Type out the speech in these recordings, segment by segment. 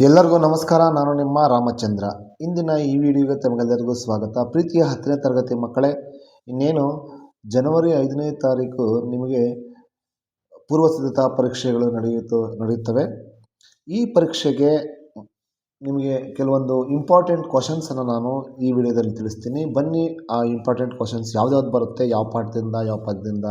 ಎಲ್ಲರಿಗೂ ನಮಸ್ಕಾರ, ನಾನು ನಿಮ್ಮ ರಾಮಚಂದ್ರ. ಇಂದಿನ ಈ ವಿಡಿಯೋಗೆ ತಮಗೆಲ್ಲರಿಗೂ ಸ್ವಾಗತ. ಪ್ರೀತಿಯ ಹತ್ತನೇ ತರಗತಿ ಮಕ್ಕಳೇ, ಇನ್ನೇನು, ಜನವರಿ ಐದನೇ ತಾರೀಕು ನಿಮಗೆ ಪೂರ್ವ ಸಿದ್ಧತಾ ಪರೀಕ್ಷೆಗಳು ನಡೆಯುತ್ತೆ, ನಡೆಯುತ್ತವೆ. ಈ ಪರೀಕ್ಷೆಗೆ ನಿಮಗೆ ಕೆಲವೊಂದು ಇಂಪಾರ್ಟೆಂಟ್ ಕ್ವಶನ್ಸನ್ನು ನಾನು ಈ ವಿಡಿಯೋದಲ್ಲಿ ತಿಳಿಸ್ತೀನಿ. ಬನ್ನಿ, ಆ ಇಂಪಾರ್ಟೆಂಟ್ ಕ್ವಶನ್ಸ್ ಯಾವ್ದು ಬರುತ್ತೆ, ಯಾವ ಪಾಠದಿಂದ, ಯಾವ ಪದದಿಂದ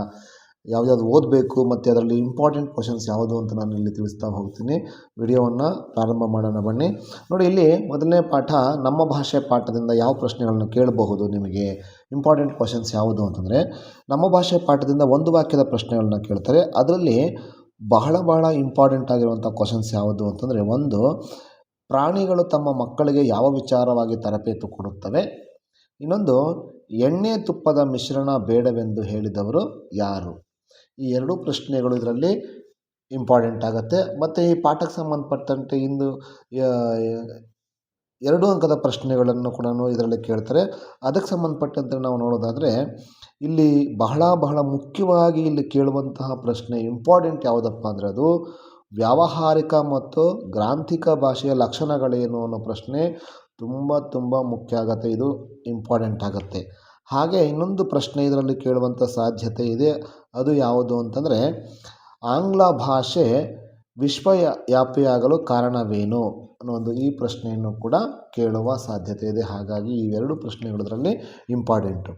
ಯಾವ್ದ್ಯಾವ್ದು ಓದಬೇಕು ಮತ್ತು ಅದರಲ್ಲಿ ಇಂಪಾರ್ಟೆಂಟ್ ಕ್ವಶನ್ಸ್ ಯಾವುದು ಅಂತ ನಾನು ಇಲ್ಲಿ ತಿಳಿಸ್ತಾ ಹೋಗ್ತೀನಿ. ವಿಡಿಯೋವನ್ನು ಪ್ರಾರಂಭ ಮಾಡೋಣ ಬನ್ನಿ. ನೋಡಿ, ಇಲ್ಲಿ ಮೊದಲನೇ ಪಾಠ ನಮ್ಮ ಭಾಷೆ ಪಾಠದಿಂದ ಯಾವ ಪ್ರಶ್ನೆಗಳನ್ನು ಕೇಳಬಹುದು ನಿಮಗೆ? ಇಂಪಾರ್ಟೆಂಟ್ ಕ್ವಶನ್ಸ್ ಯಾವುದು ಅಂತಂದರೆ, ನಮ್ಮ ಭಾಷೆ ಪಾಠದಿಂದ ಒಂದು ವಾಕ್ಯದ ಪ್ರಶ್ನೆಗಳನ್ನ ಕೇಳ್ತಾರೆ. ಅದರಲ್ಲಿ ಬಹಳ ಬಹಳ ಇಂಪಾರ್ಟೆಂಟ್ ಆಗಿರುವಂಥ ಕ್ವಶನ್ಸ್ ಯಾವುದು ಅಂತಂದರೆ, ಒಂದು, ಪ್ರಾಣಿಗಳು ತಮ್ಮ ಮಕ್ಕಳಿಗೆ ಯಾವ ವಿಚಾರವಾಗಿ ತರಬೇತು ಕೊಡುತ್ತವೆ? ಇನ್ನೊಂದು, ಎಣ್ಣೆ ತುಪ್ಪದ ಮಿಶ್ರಣ ಬೇಡವೆಂದು ಹೇಳಿದವರು ಯಾರು? ಈ ಎರಡೂ ಪ್ರಶ್ನೆಗಳು ಇದರಲ್ಲಿ ಇಂಪಾರ್ಟೆಂಟ್ ಆಗುತ್ತೆ. ಮತ್ತು ಈ ಪಾಠಕ್ಕೆ ಸಂಬಂಧಪಟ್ಟಂತೆ ಇಂದು ಎರಡು ಅಂಕದ ಪ್ರಶ್ನೆಗಳನ್ನು ಕೂಡ ಇದರಲ್ಲಿ ಕೇಳ್ತಾರೆ. ಅದಕ್ಕೆ ಸಂಬಂಧಪಟ್ಟಂತೆ ನಾವು ನೋಡೋದಾದರೆ, ಇಲ್ಲಿ ಬಹಳ ಬಹಳ ಮುಖ್ಯವಾಗಿ ಇಲ್ಲಿ ಕೇಳುವಂತಹ ಪ್ರಶ್ನೆ ಇಂಪಾರ್ಟೆಂಟ್ ಯಾವುದಪ್ಪ ಅಂದರೆ ಅದು ವ್ಯಾವಹಾರಿಕ ಮತ್ತು ಗ್ರಾಂಥಿಕ ಭಾಷೆಯ ಲಕ್ಷಣಗಳೇನು ಅನ್ನೋ ಪ್ರಶ್ನೆ ತುಂಬ ತುಂಬ ಮುಖ್ಯ ಆಗುತ್ತೆ. ಇದು ಇಂಪಾರ್ಟೆಂಟ್ ಆಗುತ್ತೆ. ಹಾಗೆ ಇನ್ನೊಂದು ಪ್ರಶ್ನೆ ಇದರಲ್ಲಿ ಕೇಳುವಂಥ ಸಾಧ್ಯತೆ ಇದೆ. ಅದು ಯಾವುದು ಅಂತಂದರೆ, ಆಂಗ್ಲ ಭಾಷೆ ವಿಶ್ವ ವ್ಯಾಪಿಯಾಗಲು ಕಾರಣವೇನು ಅನ್ನೋ ಒಂದು ಈ ಪ್ರಶ್ನೆಯನ್ನು ಕೂಡ ಕೇಳುವ ಸಾಧ್ಯತೆ ಇದೆ. ಹಾಗಾಗಿ ಇವೆರಡು ಪ್ರಶ್ನೆಗಳು ಇದರಲ್ಲಿ ಇಂಪಾರ್ಟೆಂಟು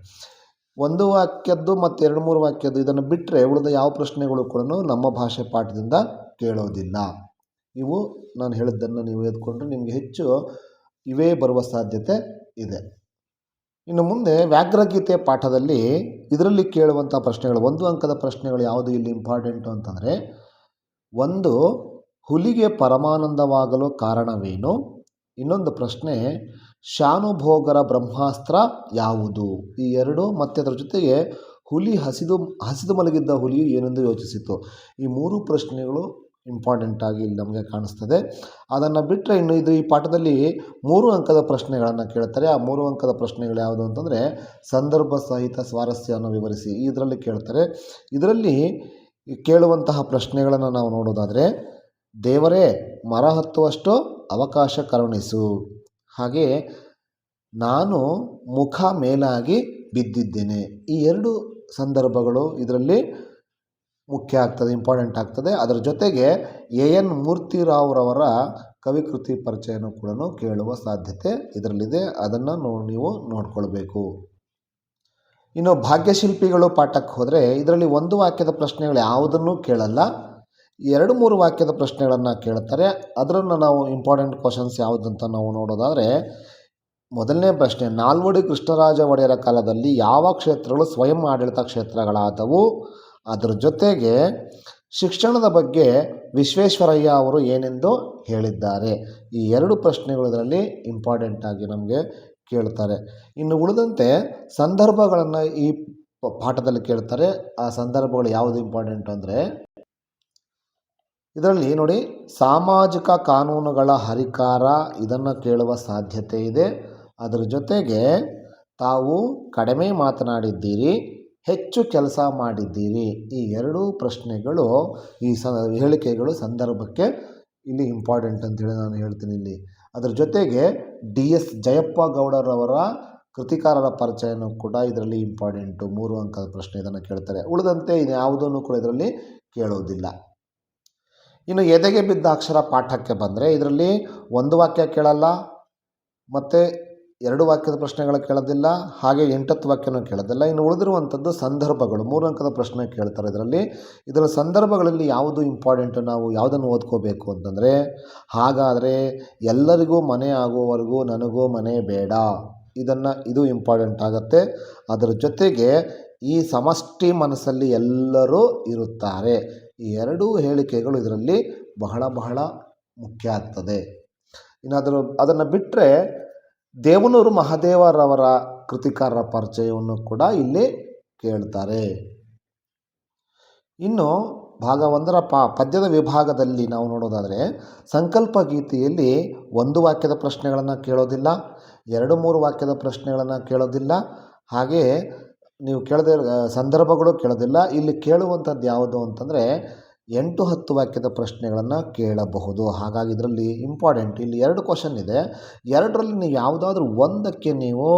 ಒಂದು ವಾಕ್ಯದ್ದು ಮತ್ತು ಎರಡು ಮೂರು ವಾಕ್ಯದ್ದು ಇದನ್ನು ಬಿಟ್ಟರೆ ಉಳಿದ ಯಾವ ಪ್ರಶ್ನೆಗಳು ಕೂಡ ನಮ್ಮ ಭಾಷೆ ಪಾಠದಿಂದ ಕೇಳೋದಿಲ್ಲ. ಇವು ನಾನು ಹೇಳಿದ್ದನ್ನು ನೀವು ಎದ್ಕೊಂಡ್ರೆ ನಿಮಗೆ ಹೆಚ್ಚು ಇವೇ ಬರುವ ಸಾಧ್ಯತೆ ಇದೆ. ಇನ್ನು ಮುಂದೆ ವ್ಯಾಘ್ರಗೀತೆ ಪಾಠದಲ್ಲಿ ಇದರಲ್ಲಿ ಕೇಳುವಂಥ ಪ್ರಶ್ನೆಗಳು, ಒಂದು ಅಂಕದ ಪ್ರಶ್ನೆಗಳು ಯಾವುದು ಇಲ್ಲಿ ಇಂಪಾರ್ಟೆಂಟು ಅಂತಂದರೆ, ಒಂದು, ಹುಲಿಗೆ ಪರಮಾನಂದವಾಗಲು ಕಾರಣವೇನು? ಇನ್ನೊಂದು ಪ್ರಶ್ನೆ, ಶಾನುಭೋಗರ ಬ್ರಹ್ಮಾಸ್ತ್ರ ಯಾವುದು? ಈ ಎರಡು, ಮತ್ತು ಅದರ ಜೊತೆಗೆ ಹುಲಿ ಹಸಿದು ಹಸಿದು ಮಲಗಿದ್ದ ಹುಲಿಯು ಏನೆಂದು ಯೋಚಿಸಿತು. ಈ ಮೂರು ಪ್ರಶ್ನೆಗಳು ಇಂಪಾರ್ಟೆಂಟ್ ಆಗಿ ಇಲ್ಲಿ ನಮಗೆ ಕಾಣಿಸ್ತದೆ. ಅದನ್ನು ಬಿಟ್ಟರೆ ಇನ್ನು ಇದು ಈ ಪಾಠದಲ್ಲಿ ಮೂರು ಅಂಕದ ಪ್ರಶ್ನೆಗಳನ್ನು ಕೇಳ್ತಾರೆ. ಆ ಮೂರು ಅಂಕದ ಪ್ರಶ್ನೆಗಳು ಯಾವುದು ಅಂತಂದರೆ ಸಂದರ್ಭ ಸಹಿತ ಸ್ವಾರಸ್ಯವನ್ನು ವಿವರಿಸಿ. ಇದರಲ್ಲಿ ಕೇಳ್ತಾರೆ. ಇದರಲ್ಲಿ ಕೇಳುವಂತಹ ಪ್ರಶ್ನೆಗಳನ್ನು ನಾವು ನೋಡೋದಾದರೆ, ದೇವರೇ ಮರ ಹತ್ತುವಷ್ಟು ಅವಕಾಶ ಕರುಣಿಸು. ಹಾಗೆ ನಾನು ಮುಖ ಮೇಲಾಗಿ ಬಿದ್ದಿದ್ದೇನೆ. ಈ ಎರಡು ಸಂದರ್ಭಗಳು ಇದರಲ್ಲಿ ಮುಖ್ಯ ಆಗ್ತದೆ ಇಂಪಾರ್ಟೆಂಟ್ ಆಗ್ತದೆ. ಅದರ ಜೊತೆಗೆ ಎ ಎನ್ ಮೂರ್ತಿರಾವ್ರವರ ಕವಿಕೃತಿ ಪರಿಚಯನೂ ಕೂಡ ಕೇಳುವ ಸಾಧ್ಯತೆ ಇದರಲ್ಲಿದೆ. ಅದನ್ನು ನೋ, ನೀವು ನೋಡ್ಕೊಳ್ಬೇಕು. ಇನ್ನು ಭಾಗ್ಯಶಿಲ್ಪಿಗಳು ಪಾಠಕ್ಕೆ ಹೋದರೆ ಇದರಲ್ಲಿ ಒಂದು ವಾಕ್ಯದ ಪ್ರಶ್ನೆಗಳು ಯಾವುದನ್ನು ಕೇಳಲ್ಲ. ಎರಡು, ಮೂರು ವಾಕ್ಯದ ಪ್ರಶ್ನೆಗಳನ್ನು ಕೇಳ್ತಾರೆ. ಅದರನ್ನು ನಾವು ಇಂಪಾರ್ಟೆಂಟ್ ಕ್ವಶನ್ಸ್ ಯಾವುದಂತ ನಾವು ನೋಡೋದಾದರೆ, ಮೊದಲನೇ ಪ್ರಶ್ನೆ, ನಾಲ್ವಡಿ ಕೃಷ್ಣರಾಜ ಒಡೆಯರ ಕಾಲದಲ್ಲಿ ಯಾವ ಕ್ಷೇತ್ರಗಳು ಸ್ವಯಂ ಆಡಳಿತ ಕ್ಷೇತ್ರಗಳಾದವು? ಅದರ ಜೊತೆಗೆ ಶಿಕ್ಷಣದ ಬಗ್ಗೆ ವಿಶ್ವೇಶ್ವರಯ್ಯ ಅವರು ಏನೆಂದು ಹೇಳಿದ್ದಾರೆ. ಈ ಎರಡು ಪ್ರಶ್ನೆಗಳು ಇದರಲ್ಲಿ ಇಂಪಾರ್ಟೆಂಟ್ ಆಗಿ ನಮಗೆ ಕೇಳ್ತಾರೆ. ಇನ್ನು ಉಳಿದಂತೆ ಸಂದರ್ಭಗಳನ್ನು ಈ ಪಾಠದಲ್ಲಿ ಕೇಳ್ತಾರೆ. ಆ ಸಂದರ್ಭಗಳು ಯಾವುದು ಇಂಪಾರ್ಟೆಂಟ್ ಅಂದರೆ, ಇದರಲ್ಲಿ ನೋಡಿ, ಸಾಮಾಜಿಕ ಕಾನೂನುಗಳ ಹರಿಕಾರ ಇದನ್ನು ಕೇಳುವ ಸಾಧ್ಯತೆ ಇದೆ. ಅದರ ಜೊತೆಗೆ ತಾವು ಕಡಿಮೆ ಮಾತನಾಡಿದ್ದೀರಿ. ಹೆಚ್ಚು ಕೆಲಸ ಮಾಡಿದ್ದೀರಿ. ಈ ಎರಡೂ ಪ್ರಶ್ನೆಗಳು, ಈ ಸ, ಹೇಳಿಕೆಗಳು ಸಂದರ್ಭಕ್ಕೆ ಇಲ್ಲಿ ಇಂಪಾರ್ಟೆಂಟ್ ಅಂತೇಳಿ ನಾನು ಹೇಳ್ತೀನಿ ಇಲ್ಲಿ. ಅದರ ಜೊತೆಗೆ ಡಿ ಎಸ್ ಜಯಪ್ಪ ಗೌಡರವರ ಕೃತಿಕಾರರ ಪರಿಚಯನೂ ಕೂಡ ಇದರಲ್ಲಿ ಇಂಪಾರ್ಟೆಂಟು ಮೂರು ಅಂಕದ ಪ್ರಶ್ನೆ ಇದನ್ನು ಕೇಳ್ತಾರೆ. ಉಳಿದಂತೆ ಇದು ಯಾವುದನ್ನು ಕೂಡ ಇದರಲ್ಲಿ ಕೇಳೋದಿಲ್ಲ. ಇನ್ನು ಎದೆಗೆ ಬಿದ್ದ ಅಕ್ಷರ ಪಾಠಕ್ಕೆ ಬಂದರೆ ಇದರಲ್ಲಿ ಒಂದು ವಾಕ್ಯ ಕೇಳಲ್ಲ, ಮತ್ತು ಎರಡು ವಾಕ್ಯದ ಪ್ರಶ್ನೆಗಳು ಕೇಳೋದಿಲ್ಲ, ಹಾಗೆ ಎಂಟತ್ತು ವಾಕ್ಯನೂ ಕೇಳೋದಿಲ್ಲ. ಇನ್ನು ಉಳಿದಿರುವಂಥದ್ದು ಸಂದರ್ಭಗಳು ಮೂರು ಅಂಕದ ಪ್ರಶ್ನೆ ಕೇಳ್ತಾರೆ ಇದರಲ್ಲಿ. ಇದರ ಸಂದರ್ಭಗಳಲ್ಲಿ ಯಾವುದು ಇಂಪಾರ್ಟೆಂಟು ನಾವು ಯಾವುದನ್ನು ಓದ್ಕೋಬೇಕು ಅಂತಂದರೆ, ಹಾಗಾದರೆ ಎಲ್ಲರಿಗೂ ಮನೆ ಆಗುವವರೆಗೂ ನನಗೂ ಮನೆ ಬೇಡ. ಇದನ್ನು, ಇದು ಇಂಪಾರ್ಟೆಂಟ್ ಆಗುತ್ತೆ. ಅದರ ಜೊತೆಗೆ ಈ ಸಮಷ್ಟಿ ಮನಸ್ಸಲ್ಲಿ ಎಲ್ಲರೂ ಇರುತ್ತಾರೆ. ಈ ಎರಡೂ ಹೇಳಿಕೆಗಳು ಇದರಲ್ಲಿ ಬಹಳ ಬಹಳ ಮುಖ್ಯ ಆಗ್ತದೆ. ಇನ್ನಾದರೂ ಅದನ್ನು ಬಿಟ್ಟರೆ ದೇವನೂರು ಮಹಾದೇವರವರ ಕೃತಿಕಾರರ ಪರಿಚಯವನ್ನು ಕೂಡ ಇಲ್ಲಿ ಕೇಳ್ತಾರೆ. ಇನ್ನು ಭಾಗ ಒಂದರ ಪ, ಪದ್ಯದ ವಿಭಾಗದಲ್ಲಿ ನಾವು ನೋಡೋದಾದರೆ, ಸಂಕಲ್ಪ ಗೀತೆಯಲ್ಲಿ ಒಂದು ವಾಕ್ಯದ ಪ್ರಶ್ನೆಗಳನ್ನು ಕೇಳೋದಿಲ್ಲ, ಎರಡು ಮೂರು ವಾಕ್ಯದ ಪ್ರಶ್ನೆಗಳನ್ನು ಕೇಳೋದಿಲ್ಲ ಹಾಗೆಯೇ ನೀವು ಕೇಳದೆ, ಸಂದರ್ಭಗಳು ಕೇಳೋದಿಲ್ಲ. ಇಲ್ಲಿ ಕೇಳುವಂಥದ್ದು ಯಾವುದು ಅಂತಂದರೆ ಎಂಟು ಹತ್ತು ವಾಕ್ಯದ ಪ್ರಶ್ನೆಗಳನ್ನು ಕೇಳಬಹುದು. ಹಾಗಾಗಿ ಇದರಲ್ಲಿ ಇಂಪಾರ್ಟೆಂಟ್ ಇಲ್ಲಿ ಎರಡು ಕ್ವಶನ್ ಇದೆ. ಎರಡರಲ್ಲಿ ನೀವು ಯಾವುದಾದ್ರೂ ಒಂದಕ್ಕೆ ನೀವು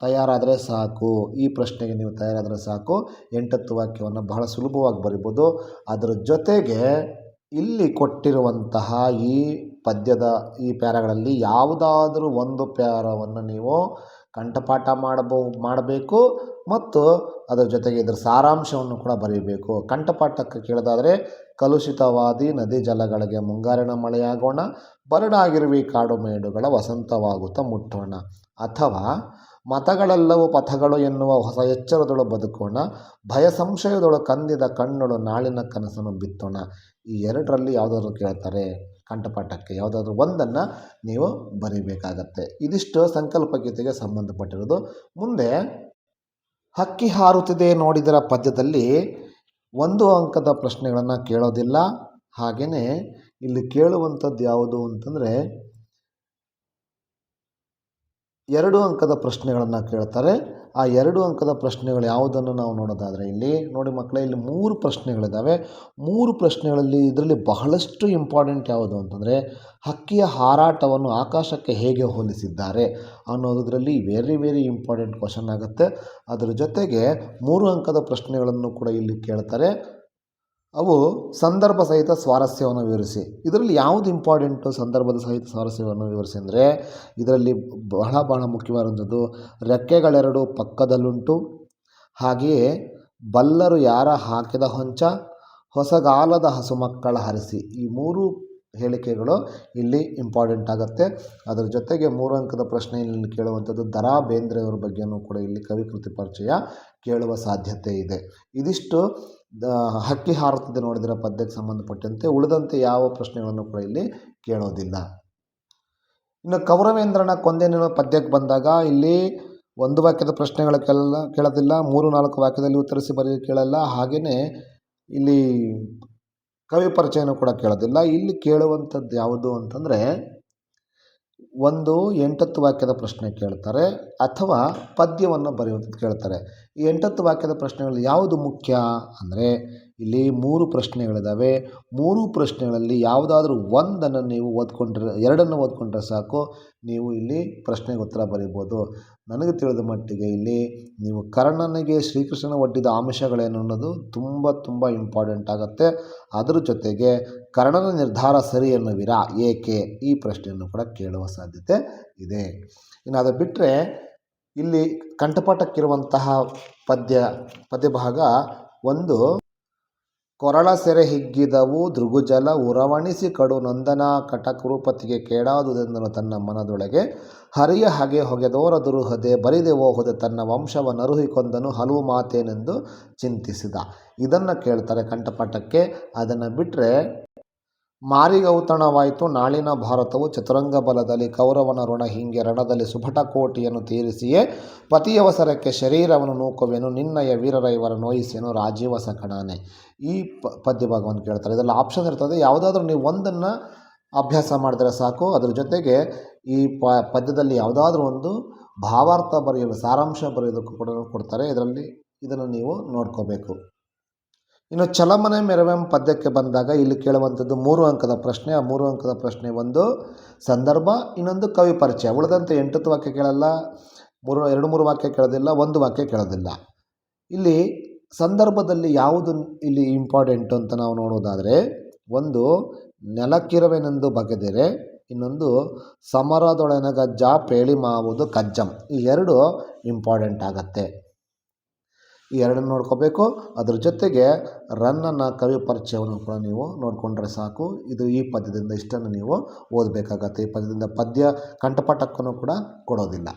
ತಯಾರಾದರೆ ಸಾಕು. ಈ ಪ್ರಶ್ನೆಗೆ ನೀವು ತಯಾರಾದರೆ ಸಾಕು. ಎಂಟತ್ತು ವಾಕ್ಯವನ್ನು ಬಹಳ ಸುಲಭವಾಗಿ ಬರಿಬೋದು. ಅದರ ಜೊತೆಗೆ ಇಲ್ಲಿ ಕೊಟ್ಟಿರುವಂತಹ ಈ ಪದ್ಯದ ಈ ಪ್ಯಾರಾಗಳಲ್ಲಿ ಯಾವುದಾದ್ರೂ ಒಂದು ಪ್ಯಾರವನ್ನು ನೀವು ಕಂಠಪಾಠ ಮಾಡಬೋ, ಮಾಡಬೇಕು ಮತ್ತು ಅದರ ಜೊತೆಗೆ ಇದರ ಸಾರಾಂಶವನ್ನು ಕೂಡ ಬರೀಬೇಕು. ಕಂಠಪಾಠಕ್ಕೆ ಕೇಳೋದಾದರೆ, ಕಲುಷಿತವಾದಿ ನದಿ ಜಲಗಳಿಗೆ ಮುಂಗಾರಿನ ಮಳೆಯಾಗೋಣ, ಬರಡಾಗಿರುವಿ ಕಾಡು ಮೇಡುಗಳ ವಸಂತವಾಗುತ್ತಾ ಮುಟ್ಟೋಣ. ಅಥವಾ, ಮತಗಳೆಲ್ಲವೂ ಪಥಗಳು ಎನ್ನುವ ಹೊಸ ಎಚ್ಚರದೊಳು ಬದುಕೋಣ, ಭಯ ಸಂಶಯದೊಳು ಕಂದಿದ ಕಣ್ಣುಳು ನಾಳಿನ ಕನಸನ್ನು ಬಿತ್ತೋಣ. ಈ ಎರಡರಲ್ಲಿ ಯಾವುದಾದ್ರು ಕೇಳ್ತಾರೆ. ಕಂಠಪಾಠಕ್ಕೆ ಯಾವುದಾದ್ರೂ ಒಂದನ್ನು ನೀವು ಬರೀಬೇಕಾಗತ್ತೆ. ಇದಿಷ್ಟು ಸಂಕಲ್ಪ ಗೀತೆಗೆ ಸಂಬಂಧಪಟ್ಟಿರೋದು. ಮುಂದೆ, ಹಕ್ಕಿ ಹಾರುತ್ತಿದೆ ನೋಡಿದರ ಪದ್ಯದಲ್ಲಿ ಒಂದು ಅಂಕದ ಪ್ರಶ್ನೆಗಳನ್ನು ಕೇಳೋದಿಲ್ಲ. ಹಾಗೆಯೇ ಇಲ್ಲಿ ಕೇಳುವಂಥದ್ದು ಯಾವುದು ಅಂತಂದರೆ, ಎರಡು ಅಂಕದ ಪ್ರಶ್ನೆಗಳನ್ನು ಕೇಳ್ತಾರೆ. ಆ ಎರಡು ಅಂಕದ ಪ್ರಶ್ನೆಗಳು ಯಾವುದನ್ನು ನಾವು ನೋಡೋದಾದರೆ ಇಲ್ಲಿ ನೋಡಿ ಮಕ್ಕಳೇ, ಇಲ್ಲಿ ಮೂರು ಪ್ರಶ್ನೆಗಳಿದ್ದಾವೆ ಮೂರು ಪ್ರಶ್ನೆಗಳಲ್ಲಿ ಇದರಲ್ಲಿ ಬಹಳಷ್ಟು ಇಂಪಾರ್ಟೆಂಟ್ ಯಾವುದು ಅಂತಂದರೆ ಹಕ್ಕಿಯ ಹಾರಾಟವನ್ನು ಆಕಾಶಕ್ಕೆ ಹೇಗೆ ಹೋಲಿಸಿದ್ದಾರೆ ಅನ್ನೋದರಲ್ಲಿ ವೆರಿ ವೆರಿ ಇಂಪಾರ್ಟೆಂಟ್ ಕ್ವಶನ್ ಆಗುತ್ತೆ. ಅದರ ಜೊತೆಗೆ ಮೂರು ಅಂಕದ ಪ್ರಶ್ನೆಗಳನ್ನು ಕೂಡ ಇಲ್ಲಿ ಕೇಳ್ತಾರೆ. ಅವು ಸಂದರ್ಭ ಸಹಿತ ಸ್ವಾರಸ್ಯವನ್ನು ವಿವರಿಸಿ. ಇದರಲ್ಲಿ ಯಾವುದು ಇಂಪಾರ್ಟೆಂಟು ಸಂದರ್ಭದ ಸಹಿತ ಸ್ವಾರಸ್ಯವನ್ನು ವಿವರಿಸಿ ಅಂದರೆ, ಇದರಲ್ಲಿ ಬಹಳ ಬಹಳ ಮುಖ್ಯವಾದಂಥದ್ದು ರೆಕ್ಕೆಗಳೆರಡು ಪಕ್ಕದಲ್ಲುಂಟು. ಹಾಗೆಯೇ ಬಲ್ಲರು ಯಾರ ಹಾಕಿದ ಹೊಂಚ, ಹೊಸಗಾಲದ ಹಸುಮಕ್ಕಳ ಹರಿಸಿ. ಈ ಮೂರು ಹೇಳಿಕೆಗಳು ಇಲ್ಲಿ ಇಂಪಾರ್ಟೆಂಟ್ ಆಗುತ್ತೆ. ಅದರ ಜೊತೆಗೆ ಮೂರು ಅಂಕದ ಪ್ರಶ್ನೆಯಲ್ಲಿ ಕೇಳುವಂಥದ್ದು ದರಾ ಬೇಂದ್ರೆಯವರ ಬಗ್ಗೆಯೂ ಕೂಡ ಇಲ್ಲಿ ಕವಿಕೃತಿ ಪರಿಚಯ ಕೇಳುವ ಸಾಧ್ಯತೆ ಇದೆ. ಇದಿಷ್ಟು ಹಕ್ಕಿ ಹಾರುತ್ತದೆ ನೋಡಿದರ ಪದ್ಯಕ್ಕೆ ಸಂಬಂಧಪಟ್ಟಂತೆ ಉಳಿದಂತೆ ಯಾವ ಪ್ರಶ್ನೆಗಳನ್ನು ಕೂಡ ಇಲ್ಲಿ ಕೇಳೋದಿಲ್ಲ. ಇನ್ನು ಕೌರವೇಂದ್ರನ ಕೊಂದೇನಿನ ಪದ್ಯಕ್ಕೆ ಬಂದಾಗ ಇಲ್ಲಿ ಒಂದು ವಾಕ್ಯದ ಪ್ರಶ್ನೆಗಳ ಕೇಳಲ್ಲ, ಕೇಳೋದಿಲ್ಲ, ಮೂರು, ನಾಲ್ಕು ವಾಕ್ಯದಲ್ಲಿ ಉತ್ತರಿಸಿ ಬರೀ ಕೇಳಲ್ಲ, ಹಾಗೆಯೇ ಇಲ್ಲಿ ಕವಿ ಪರಿಚಯನೂ ಕೂಡ ಕೇಳೋದಿಲ್ಲ. ಇಲ್ಲಿ ಕೇಳುವಂಥದ್ದು ಯಾವುದು ಅಂತಂದರೆ ಒಂದು ಎಂಟತ್ತು ವಾಕ್ಯದ ಪ್ರಶ್ನೆ ಕೇಳ್ತಾರೆ ಅಥವಾ ಪದ್ಯವನ್ನು ಬರೆಯುವಂಥದ್ದು ಕೇಳ್ತಾರೆ. ಈ ಎಂಟತ್ತು ವಾಕ್ಯದ ಪ್ರಶ್ನೆಗಳಲ್ಲಿ ಯಾವುದು ಮುಖ್ಯ? ಅಂದರೆ ಇಲ್ಲಿ ಮೂರು ಪ್ರಶ್ನೆಗಳಿದ್ದಾವೆ ಮೂರು ಪ್ರಶ್ನೆಗಳಲ್ಲಿ ಯಾವುದಾದ್ರೂ ಒಂದನ್ನು ನೀವು ಓದ್ಕೊಂಡ್ರೆ, ಎರಡನ್ನು ಓದ್ಕೊಂಡ್ರೆ ಸಾಕು. ನೀವು ಇಲ್ಲಿ ಪ್ರಶ್ನೆಗೆ ಉತ್ತರ ಬರೀಬೋದು. ನನಗೆ ತಿಳಿದ ಮಟ್ಟಿಗೆ ಇಲ್ಲಿ ನೀವು ಕರ್ಣನಿಗೆ ಶ್ರೀಕೃಷ್ಣನ ಒಡ್ಡಿದ ಅಂಶಗಳೇನು ಅನ್ನೋದು ತುಂಬ ತುಂಬ ಇಂಪಾರ್ಟೆಂಟ್ ಆಗುತ್ತೆ. ಅದರ ಜೊತೆಗೆ ಕರ್ಣನ ನಿರ್ಧಾರ ಸರಿ ಎನ್ನುವಿರಾ ಏಕೆ? ಈ ಪ್ರಶ್ನೆಯನ್ನು ಕೂಡ ಕೇಳುವ ಸಾಧ್ಯತೆ ಇದೆ. ಇನ್ನು ಅದು ಬಿಟ್ಟರೆ ಇಲ್ಲಿ ಕಂಠಪಾಠಕ್ಕಿರುವಂತಹ ಪದ್ಯ, ಪದ್ಯಭಾಗ ಒಂದು ಕೊರಳ ಸೆರೆ ಹಿಗ್ಗಿದವು ದೃಗುಜಲ ಉರವಣಿಸಿ ಕಡು ನೊಂದನ ಕಟಕೃಪತಿಗೆ ಕೇಡಾದುದೆಂದನು ತನ್ನ ಮನದೊಳಗೆ. ಹರಿಯ ಹಗೆ ಹೊಗೆದೋರ ದುರುಹದೆ ಬರಿದೆ ಹೋಗದೆ ತನ್ನ ವಂಶವ ನರುಹಿಕೊಂದನು ಹಲವು ಮಾತೇನೆಂದು ಚಿಂತಿಸಿದ. ಇದನ್ನು ಕೇಳ್ತಾರೆ ಕಂಠಪಾಠಕ್ಕೆ. ಅದನ್ನು ಬಿಟ್ಟರೆ ಮಾರಿಗೌತಣವಾಯಿತು. ನಾಳಿನ ಭಾರತವು ಚತುರಂಗ ಬಲದಲ್ಲಿ ಕೌರವನ ಋಣ ಹಿಂಗೆ ರಣದಲ್ಲಿ ಸುಭಟ ಕೋಟಿಯನ್ನು ತೀರಿಸಿಯೇ ಪತಿಯವಸರಕ್ಕೆ ಶರೀರವನ್ನು ನೂಕುವೆನು. ನಿನ್ನಯ ವೀರರ ಇವರ ನೋಯಿಸೇನು. ರಾಜೀವ ಸಕಣಾನೆ ಈ ಪದ್ಯ ಭಾಗವನ್ನು ಕೇಳ್ತಾರೆ. ಇದರಲ್ಲಿ ಆಪ್ಷನ್ ಇರ್ತದೆ. ಯಾವುದಾದ್ರೂ ನೀವು ಒಂದನ್ನು ಅಭ್ಯಾಸ ಮಾಡಿದರೆ ಸಾಕು. ಅದರ ಜೊತೆಗೆ ಈ ಪದ್ಯದಲ್ಲಿ ಯಾವುದಾದ್ರೂ ಒಂದು ಭಾವಾರ್ಥ ಬರೆಯಲು ಸಾರಾಂಶ ಬರೆಯೋದಕ್ಕೂ ಕೂಡ ಕೊಡ್ತಾರೆ. ಇದರಲ್ಲಿ ಇದನ್ನು ನೀವು ನೋಡ್ಕೋಬೇಕು. ಇನ್ನು ಚಲಮನೆ ಮೆರವೆಂ ಪದ್ಯಕ್ಕೆ ಬಂದಾಗ ಇಲ್ಲಿ ಕೇಳುವಂಥದ್ದು ಮೂರು ಅಂಕದ ಪ್ರಶ್ನೆ, ಆ ಮೂರು ಅಂಕದ ಪ್ರಶ್ನೆ ಒಂದು ಸಂದರ್ಭ, ಇನ್ನೊಂದು ಕವಿ ಪರಿಚಯ. ಉಳಿದಂತೆ ಎಂಟತ್ತು ವಾಕ್ಯ ಕೇಳಲ್ಲ, ಮೂರು, ಎರಡು ಮೂರು ವಾಕ್ಯ ಕೇಳೋದಿಲ್ಲ, ಒಂದು ವಾಕ್ಯ ಕೇಳೋದಿಲ್ಲ. ಇಲ್ಲಿ ಸಂದರ್ಭದಲ್ಲಿ ಯಾವುದು ಇಲ್ಲಿ ಇಂಪಾರ್ಟೆಂಟು ಅಂತ ನಾವು ನೋಡೋದಾದರೆ, ಒಂದು, ನೆಲಕ್ಕಿರವೆನೆಂದು ಬಗೆದಿರೆ, ಇನ್ನೊಂದು, ಸಮರದೊಳನಗಜ್ಜ ಪೇಳಿ ಮಾವುದು ಕಜ್ಜಂ. ಈ ಎರಡು ಇಂಪಾರ್ಟೆಂಟ್ ಆಗತ್ತೆ. ಈ ಎರಡನ್ನು ನೋಡ್ಕೋಬೇಕು. ಅದ್ರ ಜೊತೆಗೆ ರನ್ನನ್ನು ಕವಿ ಪರಿಚಯವನ್ನು ಕೂಡ ನೀವು ನೋಡಿಕೊಂಡ್ರೆ ಸಾಕು. ಇದು ಈ ಪದ್ಯದಿಂದ ಇಷ್ಟನ್ನು ನೀವು ಓದಬೇಕಾಗತ್ತೆ. ಈ ಪದ್ಯದಿಂದ ಪದ್ಯ ಕಂಠಪಾಠಕ್ಕೂ ಕೂಡ ಕೊಡೋದಿಲ್ಲ.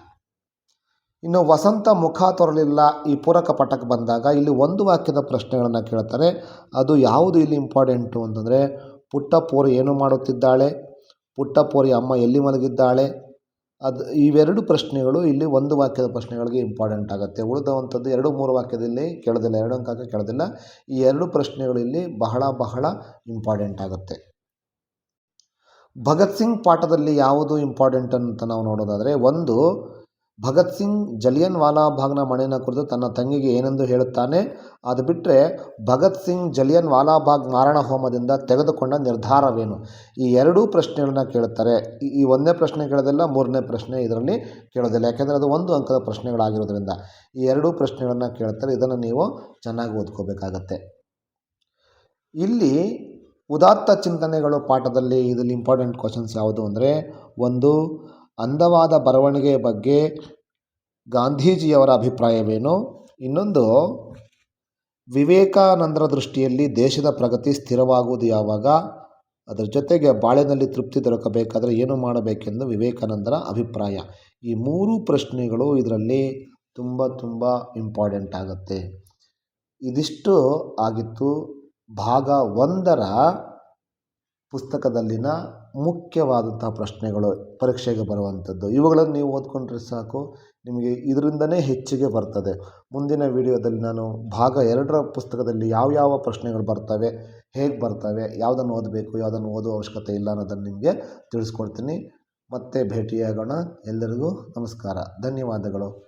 ಇನ್ನು ವಸಂತ ಮುಖ ತೊರಲಿಲ್ಲ. ಈ ಪೂರಕ ಪಾಠಕ್ಕೆ ಬಂದಾಗ ಇಲ್ಲಿ ಒಂದು ವಾಕ್ಯದ ಪ್ರಶ್ನೆಗಳನ್ನು ಕೇಳ್ತಾರೆ. ಅದು ಯಾವುದು ಇಲ್ಲಿ ಇಂಪಾರ್ಟೆಂಟು ಅಂತಂದರೆ, ಪುಟ್ಟ ಪೋರಿ ಏನು ಮಾಡುತ್ತಿದ್ದಾಳೆ? ಪುಟ್ಟ ಪೋರಿ ಅಮ್ಮ ಎಲ್ಲಿ ಮಲಗಿದ್ದಾಳೆ? ಅದು ಇವೆರಡು ಪ್ರಶ್ನೆಗಳು, ಇಲ್ಲಿ ಒಂದು ವಾಕ್ಯದ ಪ್ರಶ್ನೆಗಳಿಗೆ ಇಂಪಾರ್ಟೆಂಟ್ ಆಗುತ್ತೆ. ಉಳಿದಂಥದ್ದು ಎರಡು, ಮೂರು ವಾಕ್ಯದಲ್ಲಿ ಕೇಳೋದಿಲ್ಲ, ಎರಡು ಅಂಕಕ್ಕೆ ಕೇಳೋದಿಲ್ಲ. ಈ ಎರಡು ಪ್ರಶ್ನೆಗಳು ಇಲ್ಲಿ ಬಹಳ ಬಹಳ ಇಂಪಾರ್ಟೆಂಟ್ ಆಗುತ್ತೆ. ಭಗತ್ ಸಿಂಗ್ ಪಾಠದಲ್ಲಿ ಯಾವುದು ಇಂಪಾರ್ಟೆಂಟ್ ಅಂತ ನಾವು ನೋಡೋದಾದರೆ, ಒಂದು ಭಗತ್ ಸಿಂಗ್ ಜಲಿಯನ್ ವಾಲಾ ಭಾಗ್ನ ಮನೆಯನ್ನು ಕುರಿತು ತನ್ನ ತಂಗಿಗೆ ಏನೆಂದು ಹೇಳುತ್ತಾನೆ? ಅದು ಬಿಟ್ಟರೆ ಭಗತ್ ಸಿಂಗ್ ಜಲಿಯನ್ ವಾಲಾಬಾಗ್ ಮಾರಣ ಹೋಮದಿಂದ ತೆಗೆದುಕೊಂಡ ನಿರ್ಧಾರವೇನು? ಈ ಎರಡೂ ಪ್ರಶ್ನೆಗಳನ್ನ ಕೇಳುತ್ತಾರೆ. ಈ- ಈ ಒಂದನೇ ಪ್ರಶ್ನೆ ಕೇಳೋದಿಲ್ಲ, ಮೂರನೇ ಪ್ರಶ್ನೆ ಇದರಲ್ಲಿ ಕೇಳೋದಿಲ್ಲ. ಯಾಕೆಂದರೆ ಅದು ಒಂದು ಅಂಕದ ಪ್ರಶ್ನೆಗಳಾಗಿರೋದ್ರಿಂದ ಈ ಎರಡೂ ಪ್ರಶ್ನೆಗಳನ್ನು ಕೇಳುತ್ತಾರೆ ಇದನ್ನು ನೀವು ಚೆನ್ನಾಗಿ ಓದ್ಕೋಬೇಕಾಗತ್ತೆ. ಇಲ್ಲಿ ಉದಾತ್ತ ಚಿಂತನೆಗಳು ಪಾಠದಲ್ಲಿ ಇದರಲ್ಲಿ ಇಂಪಾರ್ಟೆಂಟ್ ಕ್ವಶನ್ಸ್ ಯಾವುದು ಅಂದರೆ, ಒಂದು ಅಂದವಾದ ಬರವಣಿಗೆಯ ಬಗ್ಗೆ ಗಾಂಧೀಜಿಯವರ ಅಭಿಪ್ರಾಯವೇನು? ಇನ್ನೊಂದು, ವಿವೇಕಾನಂದರ ದೃಷ್ಟಿಯಲ್ಲಿ ದೇಶದ ಪ್ರಗತಿ ಸ್ಥಿರವಾಗುವುದು ಯಾವಾಗ? ಅದರ ಜೊತೆಗೆ ಬಾಳಿನಲ್ಲಿ ತೃಪ್ತಿ ದೊರಕಬೇಕಾದರೆ ಏನು ಮಾಡಬೇಕೆಂದು ವಿವೇಕಾನಂದರ ಅಭಿಪ್ರಾಯ? ಈ ಮೂರು ಪ್ರಶ್ನೆಗಳು ಇದರಲ್ಲಿ ತುಂಬ ತುಂಬ ಇಂಪಾರ್ಟೆಂಟ್ ಆಗುತ್ತೆ. ಇದಿಷ್ಟು ಆಗಿತ್ತು. ಭಾಗ ಒಂದರ ಪುಸ್ತಕದಲ್ಲಿನ ಮುಖ್ಯವಾದಂಥ ಪ್ರಶ್ನೆಗಳು ಪರೀಕ್ಷೆಗೆ ಬರುವಂಥದ್ದು. ಇವುಗಳನ್ನು ನೀವು ಓದ್ಕೊಂಡ್ರೆ ಸಾಕು. ನಿಮಗೆ ಇದರಿಂದನೇ ಹೆಚ್ಚಿಗೆ ಬರ್ತದೆ. ಮುಂದಿನ ವಿಡಿಯೋದಲ್ಲಿ ನಾನು ಭಾಗ ಎರಡರ ಪುಸ್ತಕದಲ್ಲಿ ಯಾವ ಯಾವ ಪ್ರಶ್ನೆಗಳು ಬರ್ತವೆ, ಹೇಗೆ ಬರ್ತವೆ, ಯಾವುದನ್ನು ಓದಬೇಕು, ಯಾವುದನ್ನು ಓದುವ ಅವಶ್ಯಕತೆ ಇಲ್ಲ ಅನ್ನೋದನ್ನು ನಿಮಗೆ ತಿಳಿಸ್ಕೊಡ್ತೀನಿ. ಮತ್ತೆ ಭೇಟಿಯಾಗೋಣ. ಎಲ್ಲರಿಗೂ ನಮಸ್ಕಾರ. ಧನ್ಯವಾದಗಳು.